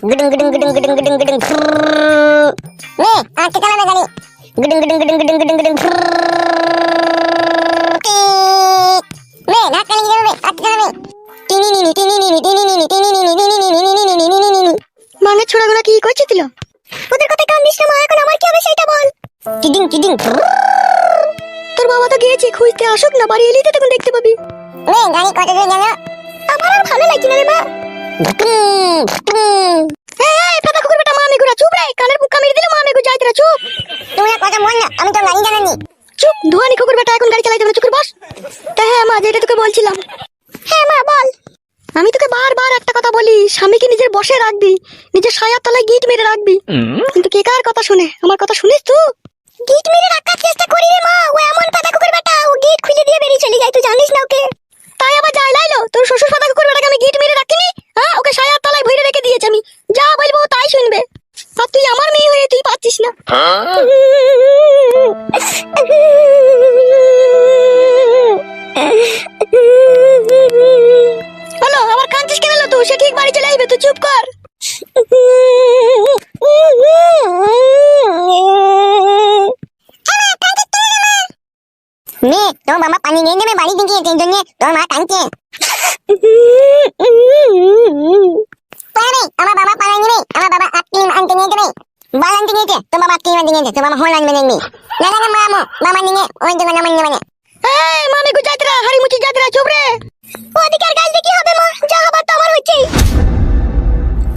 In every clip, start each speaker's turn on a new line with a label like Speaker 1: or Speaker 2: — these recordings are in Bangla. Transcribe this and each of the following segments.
Speaker 1: গুডুং গুডুং গুডুং গুডুং গুডুং গুডুং নে আটকে চালাবে গাড়ি গুডুং গুডুং গুডুং গুডুং গুডুং গুডুং নে ধাক্কা লেগে যাবে আটকে চালাবে টিনি নিনি টিনি নিনি টিনি নিনি টিনি নিনি টিনি নিনি নিনি নিনি নিনি নিনি
Speaker 2: মানের ছোড়াগুলো কি করছে দিল
Speaker 1: ওদের কথা কান দিস না মা এখন আমার কি হবে সেটা বল কিডিং কিডিং
Speaker 2: তোর বাবা তো গিয়েছে খুঁজতে আসুক না বাড়ি এলেই তো তখন দেখতে পাবি
Speaker 1: নে গাড়ি কত দূর গেল আমার আর ভালো লাগছে না রে মা
Speaker 2: বস রাখবি নিজের সায়ার তলায় গিট মেরে রাখবি কে কার কথা শুনে আমার কথা শুনিস তুই
Speaker 1: গিট মেরে রাখার চেষ্টা করি মা ও পাতা কুকুর বেটা ও গিট খুলে দিয়ে বেরিয়ে চলে যায় তুই জানিস না ওকে
Speaker 2: তাই আবার যাই লাইলো তোর শ্বশুর পাতা কুকুর বেটাকে আমি গিট মেরে রাখিনি হোল
Speaker 1: আনবে দেখবি। না না না মামু বাবা নিয়ে ওই দোকানে আমার নেবে না
Speaker 2: এই মামি গো যাত্রা হাড়ি মুচি যাত্রা চুপ রে।
Speaker 1: ওদিকে আর কি হবে মা? যা হবার তো আমার হচ্ছে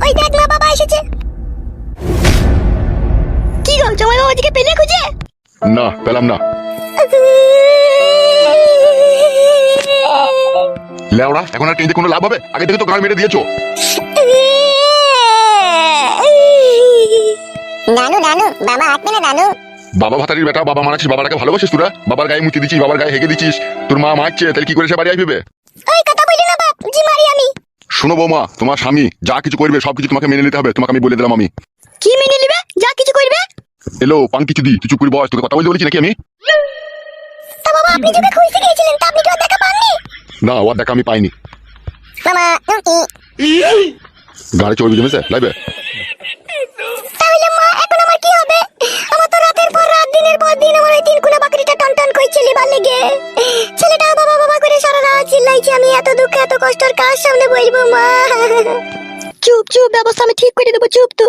Speaker 1: ওই দেখ মা বাবা এসেছে।
Speaker 2: কি গো জামাই বাবা ওদিকে পেলে খুঁজে?
Speaker 3: না পেলাম না। লেওড়া এখন আর টেনতে কোনো লাভ হবে? আগে থেকে তো গাল মেরে দিয়েছ।
Speaker 1: নানু নানু বাবা আসবে না নানু
Speaker 3: বাবা ভাতারির বেটা বাবা মারাছিস বাবাটাকে ভালোবাসিস তোরা? বাবার গায়ে মুতি দিচ্ছিস বাবার গায়ে হেগে দিচ্ছিস। তোর মা মারছে তাহলে কি করে সে বাড়ি আসবে?
Speaker 1: ওই কথা বলি না বাপ জি মারি আমি।
Speaker 3: শোনো বৌমা তোমার স্বামী যা কিছু করবে সবকিছু তোমাকে মেনে নিতে হবে। তোমাকে আমি বলে দিলাম আমি।
Speaker 2: কি মেনে নিবে? যা কিছু করবে?
Speaker 3: এলো পান কিছু দি তুই চুপ করে বস তোকে কথা বলতে বলেছি নাকি আমি?
Speaker 1: তা বাবা আপনি যখন খুঁজতে গিয়েছিলেন তা আপনি কি দেখা পাননি?
Speaker 3: না ওর দেখা আমি পাইনি।
Speaker 1: মামা তুমি
Speaker 3: গাড়ি চড়বি জমেছে লাইবে?
Speaker 1: ছেলেটা বাবা বাবা করে সারা রাত চিল্লাইছে আমি এত দুঃখ এত কষ্টর কার সামনে বলব মা?
Speaker 2: চুপ চুপ ব্যবস্থা আমি ঠিক করে দেবো চুপ তো।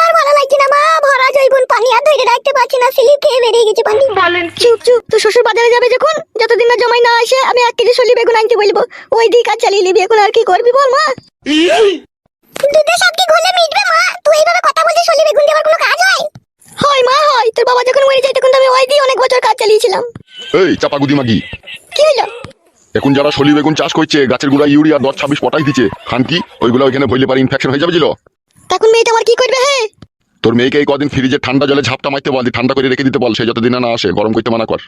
Speaker 1: আর ভালো লাগছে না মা ভরা জৈবন পানি আর ধরে রাখতে পারছি না স্লিপ খেয়ে বেরিয়ে গেছে পানি।
Speaker 2: চুপ চুপ তো শ্বশুর বাজারে যাবে যখন? যতদিন না জমাই না আসে আমি এক কেজি সলি বেগুন আনতে বলব ওই দিক আর চালিয়ে নিবি এখন আর কি করবি বল মা?
Speaker 1: দুধে সব কি ঘুলে মিটবে মা? তুই এইভাবে কথা বলছিস সলি বেগুন দেওয়ার কোনো কাজ হয়?
Speaker 2: হয় মা হয়। তোর বাবা যখন মরে যায় তখন তো আমি ওই দিয়ে অনেক বছর কাজ চালিয়েছিলাম।
Speaker 3: এই চাপা গুদি মাগি।
Speaker 2: কি হলো
Speaker 3: এখন যারা সলি বেগুন চাষ করছে গাছের গোড়া ইউরিয়া দশ ছাব্বিশ পটাই দিচ্ছে খান কি? ওইগুলো ওইখানে ভইলে পারে ইনফেকশন হয়ে যাবে ছিল
Speaker 2: তখন মেয়েটা আমার কি করবে হ্যাঁ
Speaker 3: তোর মেয়েকে এই কদিন ফ্রিজে ঠান্ডা জলে ঝাপটা মারতে বল ঠান্ডা করে রেখে দিতে বল সে যতদিন না আসে গরম করতে মানা কর।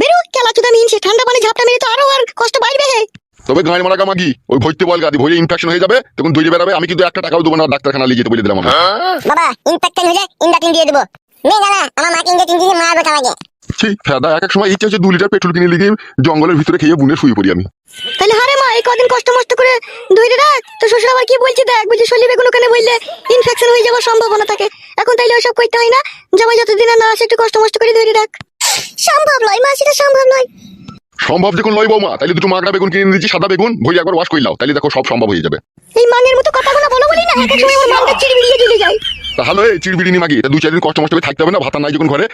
Speaker 2: বেরো খেলা চুদা মিনছে ঠান্ডা পানি ঝাপটা মেরে তো আরও আর কষ্ট বাড়বে হে।
Speaker 3: তবে গাঁয়ের মারা মাগি ওই ভইতে বল গাদি ভইলে ইনফেকশন হয়ে যাবে তখন দৌড়ে বেড়াবে আমি কিন্তু একটা টাকাও দেবো না ডাক্তারখানা লিয়ে যেতে বলে দিলাম
Speaker 1: বাবা ইনফেকশন হলে ইন্ডাকিন দিয়ে দেবো। নে আমার মাকে ইঞ্জেকশন দিয়ে মারবো তার আগে
Speaker 3: ছি ফেদা এক এক সময় ইচ্ছে হচ্ছে দু লিটার পেট্রোল কিনে লিখে জঙ্গলের ভিতরে খেয়ে বুনে শুয়ে পড়ি আমি।
Speaker 2: তাহলে হারে মা এই কদিন কষ্ট মষ্ট করে ধরে রাখ তো শ্বশুর আবার কি বলছে দেখ বলছে সলি বেগুন ওখানে বললে ইনফেকশন হয়ে যাওয়ার সম্ভাবনা থাকে। এখন তাইলে ওইসব করতে হয় না? জামাই যতদিন না আসে একটু কষ্ট মষ্ট করে ধরে রাখ।
Speaker 1: সম্ভব নয় মা সেটা সম্ভব নয়।
Speaker 3: সম্ভব যখন লয় বৌমা তাহলে দুটো মাগড়া বেগুন কিনে দিচ্ছি সাদা বেগুন ভই একবার ওয়াশ করলাও তাহলে দেখো সব সম্ভব হয়ে যাবে।
Speaker 2: এই মানের মতো কথাগুলো বলো বলি না এক সময় আমার মানটা চিড়ি বিড়িয়ে চলে যায়
Speaker 3: তাহলে এই চিড়বিড়ি নি মাগি তা দু চার দিন কষ্ট মষ্ট থাকতে হবে না ভাতা নাই যখন ঘরে?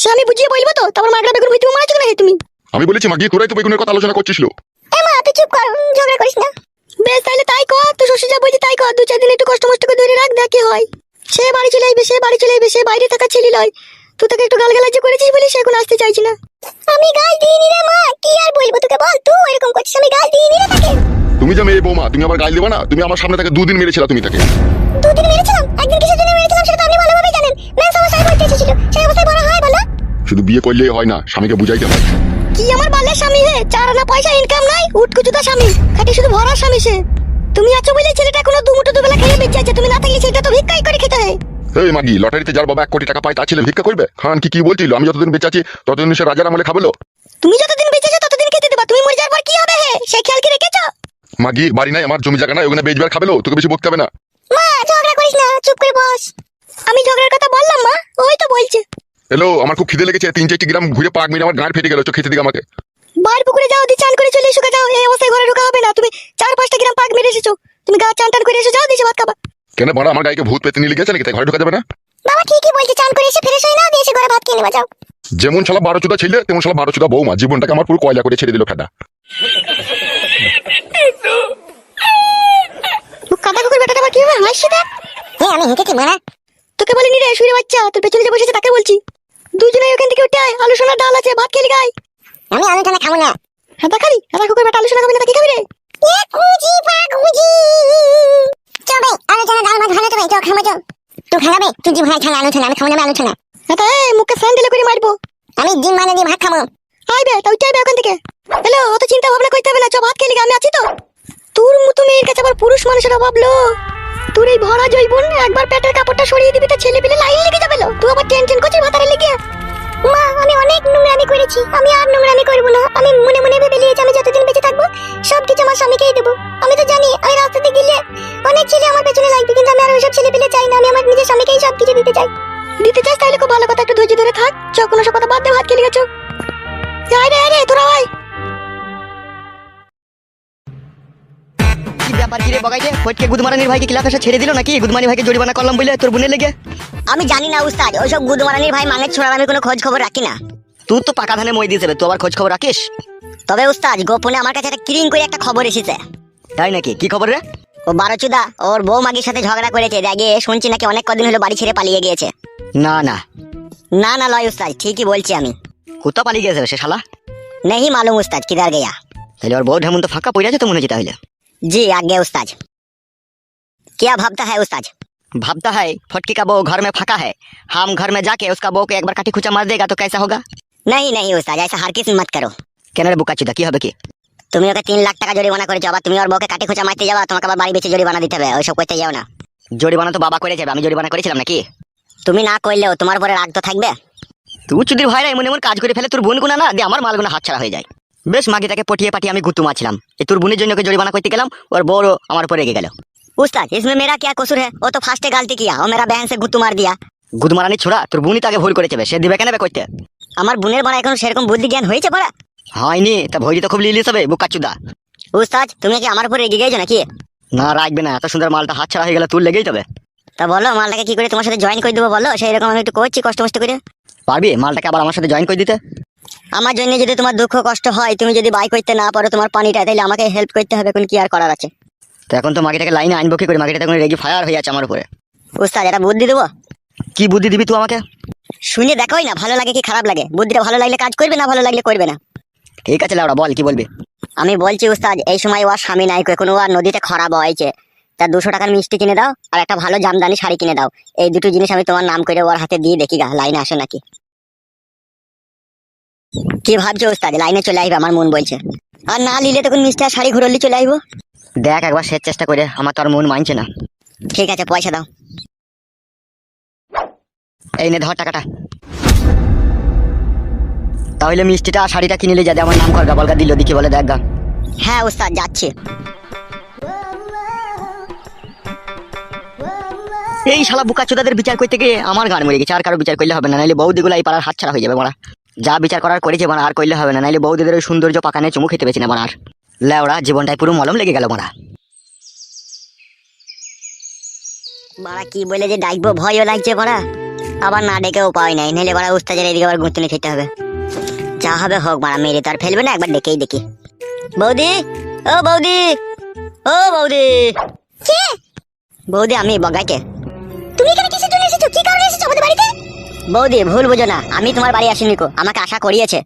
Speaker 2: সে আমি বুঝিয়ে বলব তো তারপর মাগড়া বেগুন হইতে মারা চলে হে তুমি?
Speaker 3: আমি বলেছি মাগি তোরাই তো বেগুনের কথা আলোচনা করছিস
Speaker 1: এ মা তুই চুপ কর ঝগড়া করিস না।
Speaker 2: বেশ তাহলে তাই কর তো শ্বশুর যা বলছে তাই কর দু চার দিন একটু কষ্ট মষ্ট করে ধরে রাখ দেখ হয়। সে বাড়ি চলে আসবে সে বাড়ি চলে আসবে সে বাইরে থাকা ছেলে লয়। তুই তাকে একটু গালগালাজ করেছিস বলে সে এখন আসতে চাইছি না।
Speaker 1: আমি গাল দিইনি রে মা। কি আর বলব তোকে বল তুই এরকম করছিস আমি গাল দিইনি রে তাকে।
Speaker 3: তুমি যে মেয়ে বৌমা তুমি আবার গাল দেবে না? তুমি আমার সামনে তাকে দুদিন মেরেছিল তুমি তাকে।
Speaker 1: দুদিন মেরেছিলাম? একদিন কিসের জন্য মেরেছিলাম সেটা তো আপনি ভালোভাবে জানেন। মেন সমস্যায় পড়তে এসেছিল। সেই অবস্থায় বড় হয় বলো।
Speaker 3: শুধু বিয়ে করলেই হয় না স্বামীকে বুঝাইতে হয়।
Speaker 2: কি আমার বালের স্বামী হে? চার আনা পয়সা ইনকাম নাই উটকুচুতা স্বামী। খাটি শুধু ভরার স্বামী সে। তুমি আছো বলে ছেলেটা এখনও দুমুটো দুবেলা খেয়ে বেঁচে আছে। তুমি না থাকলে ছেলেটা তো ভিক্ষাই করে খেতে হয়।
Speaker 3: এই মাগি লটারিতে যার বাবা এক কোটি টাকা পায় তার ছেলে ভিক্ষা করবে? খান কি কি বলছিল? আমি যতদিন বেঁচে আছি ততদিন সে রাজার আমলে খাবেলো।
Speaker 2: তুমি যতদিন বেঁচে আছো ততদিন খেতে দেবা। তুমি মরে যাওয়ার পর কি হবে? হে সে খেয়াল কি রেখেছো?
Speaker 3: মাগি বাড়ি নাই আমার জমি জায়গা নাই ওখানে বেচবার খাবেলো? তোকে বেশি বকতে হবে না।
Speaker 1: মা ঝগড়া
Speaker 4: চুপ করে বস।
Speaker 2: আমি ঝগড়ার কথা বললাম মা। ওই তো বলছে।
Speaker 3: হ্যালো আমার খুব খিদে লেগেছে তিন চারটি গ্রাম ঘুরে পাক মেরে আমার গাঁট ফেটে গেল খেতে দিকে আমাকে।
Speaker 2: বার পুকুরে যাও দি চান করে চলে এসো যাও। এই অবস্থায় ঘরে ঢোকা হবে না। তুমি চার পাঁচটা গ্রাম পাক মেরে এসেছ। তুমি গা চান টান করে এসো যাও দিছে ভাত খাবা।
Speaker 3: কেন বড় আমার গাইকে ভূত পেতে নিয়ে গেছে নাকি? তাই ঘরে ঢোকা যাবে না?
Speaker 4: বাবা ঠিকই বলছে চান করে এসে ফ্রেশ হয়ে না দিয়ে এসে ঘরে ভাত খেয়ে নেবা যাও।
Speaker 3: যেমন শালা বারো চুদা ছেলে তেমন শালা বারো চোদা বৌমা। জীবনটাকে আমার পুরো কয়লা করে ছেড়ে দিল ফেটা
Speaker 2: কাদা কুকুর বেটাটা আবার কীভাবে হাসছে দেখ।
Speaker 4: হ্যাঁ আমি হেঁটেছি মারা।
Speaker 2: তোকে বলিনি রে শুয়ে বাচ্চা তোর পেছনে যে বসেছে তাকে বলছি। দুজনে ওখান থেকে উঠে আয় আলু সোনার ডাল আছে ভাত খেলি গায়।
Speaker 4: আমি আলু টানা খাব না।
Speaker 2: হ্যাঁ খালি কাদা কুকুর বেটা আলু সোনা খাবি না তাকে খাবি রে?
Speaker 4: এ কুজি পাকুজি চবে আলু টানা ডাল ভাত ভালো তো চো খাব চো তুই খাবে তুই জি ভাই? খানা আলু টানা আমি খাব না আমি আলু টানা
Speaker 2: তা এই মুখে স্যান্ডেলে করে মারবো।
Speaker 4: আমি ডিম বানিয়ে দিয়ে ভাত খাব।
Speaker 2: আইবে তা উঠে আইবে ওখান থেকে। হ্যালো অত চিন্তা ভাবনা করতে হবে না চ ভাত খেলি আমি আছি তো। তোর মতো মেয়ের কাছে আবার পুরুষ মানুষেরা ভাবলো তোর এই ভরা জৈবন একবার পেটের কাপড়টা সরিয়ে দিবি তো ছেলে পেলে লাইন লেগে যাবে লো। তুই আবার টেনশন করছিস মাথারে লেগে।
Speaker 4: মা, আমি অনেক নোংরামি করেছি। আমি আর নোংরামি করব না। আমি মনে মনে ভেবে নিয়েছি আমি যতদিন বেঁচে থাকব সব কিছু আমার স্বামীকেই দেবো। আমি তো জানি, আমি রাস্তাতে গেলে অনেক ছেলে আমার পেছনে লাগবে, কিন্তু আমি আর ওইসব ছেলে পেলে চাই না। আমি আমার নিজের স্বামীকেই সব কিছু দিতে চাই।
Speaker 2: দিতে চাস তাহলে খুব ভালো কথা, একটু ধৈর্য ধরে থাক। চ কোনো সব কথা বাদ দে, ভাত খেলে গেছো। আয় রে
Speaker 5: আবার কিরে বগাই দে ফটকে গুদমারানির ভাইকে ক্লাস ছেড়ে দিল নাকি? গুদমানি ভাইকে জরিমানা করলাম বলে তোর বোনের লেগে?
Speaker 4: আমি জানি না উস্তাদ ওইসব গুদমারানির ভাই মাঙের ছোড়ার আমি কোনো খোঁজ খবর রাখি না।
Speaker 5: তুই তো পাকা ধানে মই দিয়ে তুই আবার খোঁজ খবর রাখিস?
Speaker 4: তবে উস্তাদ গোপনে আমার কাছে একটা ক্রিং করে একটা খবর এসেছে।
Speaker 5: তাই নাকি? কি খবর রে?
Speaker 4: ও বারোচুদা ওর বউ মাগির সাথে ঝগড়া করেছে রাগে শুনছি নাকি অনেক কদিন হলো বাড়ি ছেড়ে পালিয়ে গিয়েছে।
Speaker 5: না না।
Speaker 4: না না লয় উস্তাদ ঠিকই বলছি আমি।
Speaker 5: কোথা পালিয়ে গেছে সে শালা?
Speaker 4: নেহি মালুম উস্তাদ কিদার গেয়া।
Speaker 5: তাহলে ওর বউ ঢেমন তো ফাঁকা পড়ে আছে তো মনে হচ্ছে তাহলে?
Speaker 4: जी आगे उस्ताद क्या भाबता है उस्ताद
Speaker 5: भाबता है फटकी का बहू घर में फाका है हम घर में जाके उसका बहू को एक बार काटी खुचा मार देगा तो कैसा होगा
Speaker 4: नहीं नहीं उस्ताद ऐसा हर किसी मत करो
Speaker 5: কেন রে বুকাচুদা কি হবে কি
Speaker 4: তুমি ওকে তিন লাখ টাকা জরিমানা করেছো আবার তুমি ওর বউকে কাটি খোঁচা মারতে যাবা তোমাকে আবার বাড়ি বেঁচে জরিমানা দিতে হবে ওইসব করতে যাও না
Speaker 5: জরিমানা তো বাবা করে যাবে আমি জরিমানা করেছিলাম নাকি
Speaker 4: তুমি না করলেও তোমার উপরে রাগ তো থাকবে
Speaker 5: তুই চুদির ভাইরা এমন এমন কাজ করে ফেলে তোর বোন গুনা না দিয়ে আমার মালগুনা হাত ছাড়া হয়ে যায় বেশ মাগিটাকে পটিয়ে পাটিয়ে আমি গুতু মারছিলাম এই তোর বোনের জন্য ওকে জরিমানা করতে গেলাম ওর বড় আমার উপরে রেগে গেল
Speaker 4: उस्ताद इसमें मेरा क्या कसूर है वो तो फास्ट गलती किया और मेरा बहन से गुत्तू मार दिया
Speaker 5: গুদমারানি ছোড়া তোর বোনই তাকে ভুল করেছে বে, সে দিবে কেন বে করতে
Speaker 4: আমার বোনের বড় এখন সেরকম বুদ্ধি জ্ঞান হয়েছে বড়
Speaker 5: হয়নি তা ভৈরি তো খুব লিলিস হবে বুকাচুদা
Speaker 4: উস্তাদ তুমি কি আমার উপরে রেগে গেছো নাকি
Speaker 5: না রাখবে না এত সুন্দর মালটা হাত ছাড়া হয়ে গেলে তোর লেগেই তবে
Speaker 4: তা বলো মালটাকে কি করে তোমার সাথে জয়েন করে দেবো বলো সেই রকম আমি একটু করছি কষ্ট মষ্ট করে
Speaker 5: পারবি মালটাকে আবার আমার সাথে জয়েন করে দিতে
Speaker 4: আমার জন্য যদি তোমার দুঃখ কষ্ট হয় তুমি যদি বাই করতে না পারো তোমার পানিটা তাহলে আমাকে হেল্প করতে হবে কোন কি আর করার আছে?
Speaker 5: তো এখন তো মাগিটাকে লাইনে আনব কি করে? মাগিটা তখন রেগি ফায়ার হয়ে যাচ্ছে আমার উপরে।
Speaker 4: উস্তাদ এটা বুদ্ধি দেবো?
Speaker 5: কি বুদ্ধি দিবি তুই আমাকে?
Speaker 4: শুনে দেখোই না ভালো লাগে কি খারাপ লাগে? বুদ্ধিটা ভালো লাগলে কাজ করবে না ভালো লাগলে করবে না?
Speaker 5: ঠিক আছে লাউড়া বল কি বলবি?
Speaker 4: আমি বলছি উস্তাদ এই সময় ওর স্বামী নাই কোনো আর নদীতে খরা বয়েছে তা দুশো টাকার মিষ্টি কিনে দাও আর একটা ভালো জামদানি শাড়ি কিনে দাও। এই দুটো জিনিস আমি তোমার নাম করে ওর হাতে দিয়ে দেখি গা লাইনে আসে নাকি? কি ভাবছ উস্তাদ লাইনে চলে আসবে আমার মন বলছে। আর না নিলে তখন মিষ্টি আর শাড়ি ঘুরলি চলে আসব
Speaker 5: দেখ একবার শেষ চেষ্টা করে আমার তো আর মন মানছে না।
Speaker 4: ঠিক আছে পয়সা দাও।
Speaker 5: এই নে ধর টাকাটা। তাহলে মিষ্টিটা আর শাড়িটা কিনে নিয়ে যাতে আমার নাম কর বলগা দিল দেখি বলে দেখ গা।
Speaker 4: হ্যাঁ ওস্তাদ যাচ্ছে।
Speaker 5: এই শালা বুকা চোদাদের বিচার করতে গিয়ে আমার গান মরে গেছে আর কারও বিচার করলে হবে না নাইলে বৌদিগুলো এই পাড়ার হাত ছাড়া হয়ে যাবে মারা। যা বিচার করার করেছে মারা আর করলে হবে না নাইলে বৌদিদের ওই সৌন্দর্য পাকানে চুমু খেতে পেয়েছি না মারা লেওড়া জীবনটাই পুরো মলম লেগে গেল মারা
Speaker 4: বাড়া কি বলে যে ডাকবো ভয়ও লাগছে বাড়া। আবার না ডেকেও পাই নাই নাহলে বাড়া উস্তাদের এদিকে আবার গুঁতুনি খেতে হবে। যা হবে হোক বাড়া মেরে তো আর ফেলবে না একবার ডেকেই দেখি। বৌদি ও বৌদি ও বৌদি। কে? বৌদি আমি বগাইকে। তুমি এখানে কিসের জন্য এসেছ? কি কারণে এসেছ আমাদের বাড়িতে? বৌদি ভুল বুঝো না। আমি তোমার বাড়ি আসিনি কো আমাকে আশা করিয়েছে।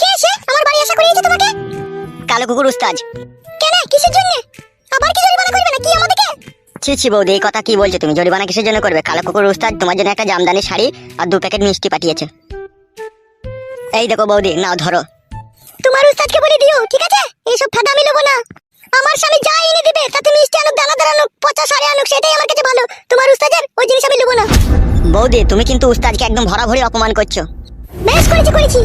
Speaker 4: কে এসে আমার বাড়ি আশা করিয়েছে তোমাকে? কালো কুকুর উস্তাজ। কেন? কিসের জন্য? আবার কি জরিমানা করবে না কি আমাদেরকে? ছি ছি বৌদি এই কথা কি বলছো তুমি? জরিমানা কিসের জন্য করবে? কালো কুকুর উস্তাদ তোমার জন্য একটা জামদানি শাড়ি আর দু প্যাকেট মিষ্টি পাঠিয়েছে। এই দেখো বৌদি নাও ধরো। তোমার উস্তাদকে বলে দিও ঠিক আছে? এইসব ফাঁদা আমি নেব না। আমার স্বামী যা এনে দিবে তাতে মিষ্টি আনুক দানা দানা আনুক পচা সারে আনুক সেটাই আমার কাছে ভালো। তোমার উস্তাদের ওই জিনিস আমি নেব না। বৌদি তুমি কিন্তু উস্তাদকে একদম ভরা ভরি অপমান করছ। বেশ করেছি করেছি।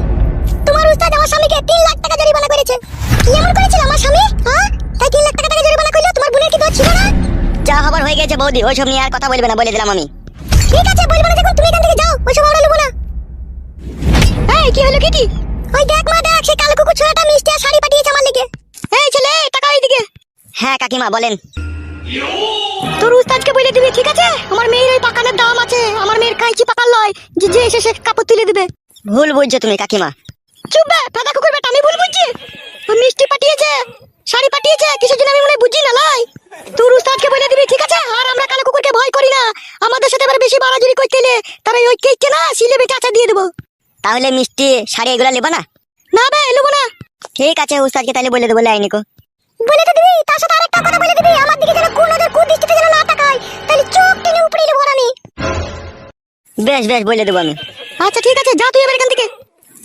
Speaker 4: তোমার উস্তাদ আমার স্বামীকে তিন লাখ টাকা জরিমানা করেছে। কি এমন করেছিল আমার স্বামী? হ্যাঁ? তাই তিন লাখ টাকা টাকা জরিমানা করল? তোমার বোনের কি দোষ ছিল না? যা হবার হয়ে গেছে
Speaker 5: বৌদি ওইসব নিয়ে আর কথা বলবে না বলে দিলাম আমি।
Speaker 1: ঠিক আছে বলব না যখন তুমি এখান থেকে যাও ওইসব আমরা নেব না।
Speaker 2: এই কি হলো কি কি?
Speaker 1: ওই দেখ মা দেখ সেই কালো কুকুর ছোড়াটা মিষ্টি আর শাড়ি পাঠিয়েছে আমার লেগে
Speaker 2: এই ছেলে টাকা এইদিকে
Speaker 5: হ্যাঁ কাকিমা, বলেন।
Speaker 2: তোর উস্তাদকে বলে দিবি, ঠিক আছে? আমার মেয়ের ওই পাকানের দাম আছে। আমার মেয়ের কাইচি পাকার লয়। যে যে এসে সে কাপড় তুলে দিবে।
Speaker 5: ভুল বুঝছ তুমি, কাকিমা।
Speaker 2: চুপ বে ফেদা কুকুর বেটা, আমি ভুল বুঝছি? মিষ্টি পাঠিয়েছে, শাড়ি পাঠিয়েছে, কিসের জন্য আমি মনে বুঝি না লাই তোর উস্তাদকে বলে দিবি, ঠিক আছে? আর আমরা কালো কুকুরকে ভয় করি না। আমাদের সাথে এবার বেশি বাড়াজুরি করতে এলে তারা ওই কেককে না সিলে বেটে দিয়ে দেবো।
Speaker 5: তাহলে মিষ্টি শাড়ি এগুলো নেব না?
Speaker 2: না বে এলুবো না।
Speaker 5: ঠিক আছে, উস্তাদকে তাহলে বলে দেবো লাইনিকো
Speaker 1: বলে তো দিবি তার সাথে আরেকটা কথা বলে দিবি আমার দিকে যেন কোন কোন যেন না তাকায় তাহলে চোখ টেনে উপরে নেব আমি।
Speaker 5: বেশ বেশ বলে দেবো আমি।
Speaker 2: আচ্ছা ঠিক আছে যা তুই এবার এখান থেকে।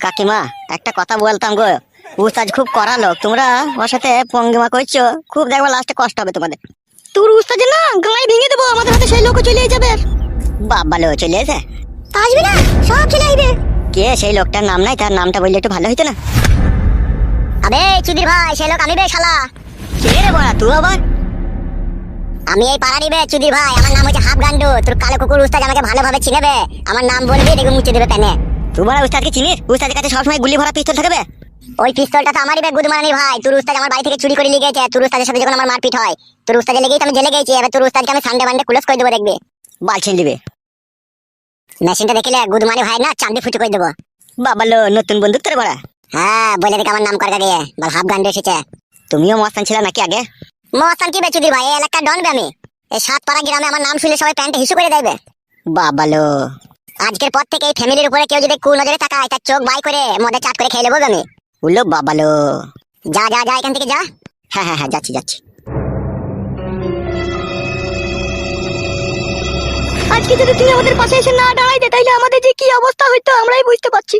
Speaker 5: কাকিমা একটা কথা বলতাম গো। উস্তাদ খুব করা লোক তোমরা ওর সাথে পঙ্গিমা করছ খুব দেখবা লাস্টে কষ্ট হবে তোমাদের।
Speaker 2: তোর উস্তাদের না গায়ে ভেঙে দেবো আমাদের হাতে সেই লোক চলে যাবে।
Speaker 5: বাবা লো চলে এসে?
Speaker 1: আসবি না সব চলে আসবে।
Speaker 5: কে সেই লোকটার নাম নাই তার নামটা বললে একটু ভালো হইতো না?
Speaker 1: আবে চুদির ভাই সে লোক আমি বে শালা।
Speaker 5: কে রে বড়া তুই আবার
Speaker 1: আমি এই পাড়ারই বে চুদির ভাই। আমার নাম হচ্ছে হাফ গান্ডু তোর কালো কুকুর উস্তাদ আমাকে ভালোভাবে চিনেবে। আমার নাম বলবি মুছে দেবে প্যানে।
Speaker 5: তুই বড়া উস্তাদকে চিনিস? উস্তাদের কাছে সবসময় গুলি ভরা পিস্তল থাকবে?
Speaker 1: ওই পিস্তলটা তো আমারই বে গুদমারানি ভাই। তোর উস্তাদ আমার বাড়ি থেকে চুরি করে নিয়ে গেছে। তোর উস্তাদের সাথে যখন আমার মারপিট হয় তোর উস্তাদে লেগেই তো আমি জেলে গেছি। এবার তোর উস্তাদকে আমি সানডে ক্লোজ করে দেবো দেখবি।
Speaker 5: বালছিন দিবে।
Speaker 1: মেশিনটা দেখলে গুদমানি ভাই না চাঁদি ফুটে করে দেবো।
Speaker 5: বাবা লো নতুন বন্দুক তোর বড়া
Speaker 1: হ্যাঁ বলে দেখ আমার নাম কর গিয়ে বল হাফ গান্ডু এসেছে।
Speaker 5: তুমিও মস্তান ছিল নাকি আগে?
Speaker 1: মস্তান কি বে চুদির ভাই? এই এলাকার ডন আমি। এই সাত পাড়া গ্রামে আমার নাম শুনলে সবাই প্যান্টে হিসু করে দেবে
Speaker 5: বাবা লো।
Speaker 1: আজকের পর থেকে এই ফ্যামিলির উপরে কেউ যদি কু নজরে তাকায় তার চোখ বাই করে মদে চাট করে খেয়ে নেব আমি।
Speaker 5: উল্লো বাবা লো।
Speaker 1: যা যা যা এখান থেকে যা।
Speaker 5: হ্যাঁ হ্যাঁ হ্যাঁ যাচ্ছি যাচ্ছি।
Speaker 2: আজকে যদি তুই আমাদের পাশে এসে না দাঁড়াইতে তাইলে আমাদের যে কি অবস্থা হইতো আমরাই বুঝতে পারছি।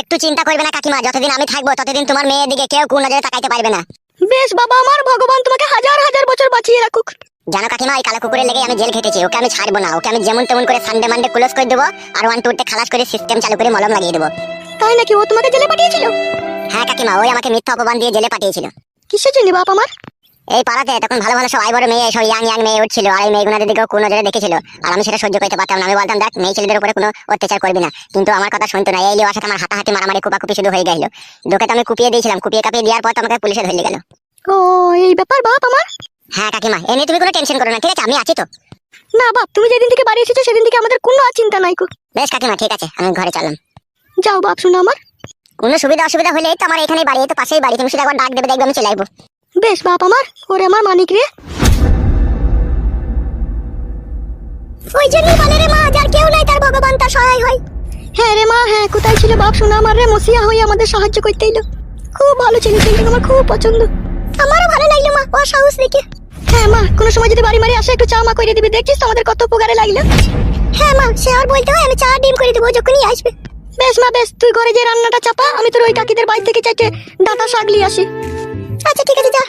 Speaker 1: একটু চিন্তা করবে না কাকিমা যতদিন আমি থাকব ততদিন তোমার মেয়ের দিকে কেউ কোন নজরে তাকাইতে পারবে না।
Speaker 2: বেশ বাবা আমার ভগবান তোমাকে হাজার হাজার বছর বাঁচিয়ে রাখুক।
Speaker 1: জানো কাকিমা ওই কালো কুকুরের লেগে আমি জেল খেটেছি ওকে আমি ছাড়বো না ওকে আমি যেমন তেমন করে সানডে মানডে ক্লোজ করে দেবো আর ওয়ান টুরতে খালাস করে সিস্টেম চালু করে মলম লাগিয়ে দেবো।
Speaker 2: তাই নাকি? ও তোমাকে জেলে পাঠিয়েছিল?
Speaker 1: হ্যাঁ কাকিমা ওই আমাকে মিথ্যা অপমান দিয়ে জেলে পাঠিয়েছিল।
Speaker 2: কিসের জন্য বাপ আমার?
Speaker 1: এই পাড়াতে তখন ভালো ভালো সব বড় মেয়ে সব ইয়াং ইয়াং মেয়ে উঠছিল আর এই মেয়েগুলোদের দিকেও কোনো নজরে দেখেছিল আর আমি সেটা সহ্য করতে পারতাম না। আমি বলতাম দেখ মেয়ে ছেলেদের উপরে কোনো অত্যাচার করবি না। কিন্তু আমার কথা শুনতো না এই লিওয়ার সাথে আমার হাতাহাতি মারামারি কুপাকুপি শুধু হয়ে গেল। দোকে তো আমি কুপিয়ে দিয়েছিলাম কুপিয়ে কাপিয়ে দেওয়ার পর তো আমাকে পুলিশে ধরে গেল।
Speaker 2: ও এই ব্যাপার বাপ আমার?
Speaker 1: হ্যাঁ কাকিমা এ নিয়ে তুমি কোনো টেনশন করো না ঠিক আছে? আমি আছি তো।
Speaker 2: না বাপ তুমি যেদিন থেকে বাড়ি এসেছ সেদিন থেকে আমাদের কোনো চিন্তা নাই কো
Speaker 1: বেশ কাকিমা ঠিক আছে আমি ঘরে চললাম।
Speaker 2: যাও বাপ শুনো আমার।
Speaker 1: কোনো সুবিধা অসুবিধা হলে তো আমার এখানে বাড়ি তো পাশেই বাড়ি তুমি একবার ডাক দেবে দেখবে আমি চলে আসব।
Speaker 2: বেশ বাপ আমার ওরে আমার মানিক রে।
Speaker 1: ওই জন্যই বলে রে মা যার কেউ নাই তার ভগবান তার সহায় হয়।
Speaker 2: হ্যাঁ রে মা হ্যাঁ কোথায় ছিল বাপ? শোনা আমার রে মসিয়া হয়ে আমাদের সাহায্য করতে এলো। খুব ভালো ছিল ছেলেটা আমার খুব পছন্দ।
Speaker 1: আমারও ভালো লাগল মা। ও সাহস দেখে।
Speaker 2: হ্যাঁ মা কোনো সময় যদি বাড়ি মারি আসে একটু চা মা করে দিবি। দেখিস তো আমাদের কত উপকারে লাগল?
Speaker 1: হ্যাঁ মা সে আর বলতে হয় আমি চা ডিম করে দেবো যখনই আসবে।
Speaker 2: বেশ মা বেশ তুই ঘরে যে রান্নাটা চাপা আমি তোর ওই কাকিদের বাড়ি থেকে চাইতে দাদা শাক নিয়ে আসি।
Speaker 1: আচ্ছা ঠিক আছে যা।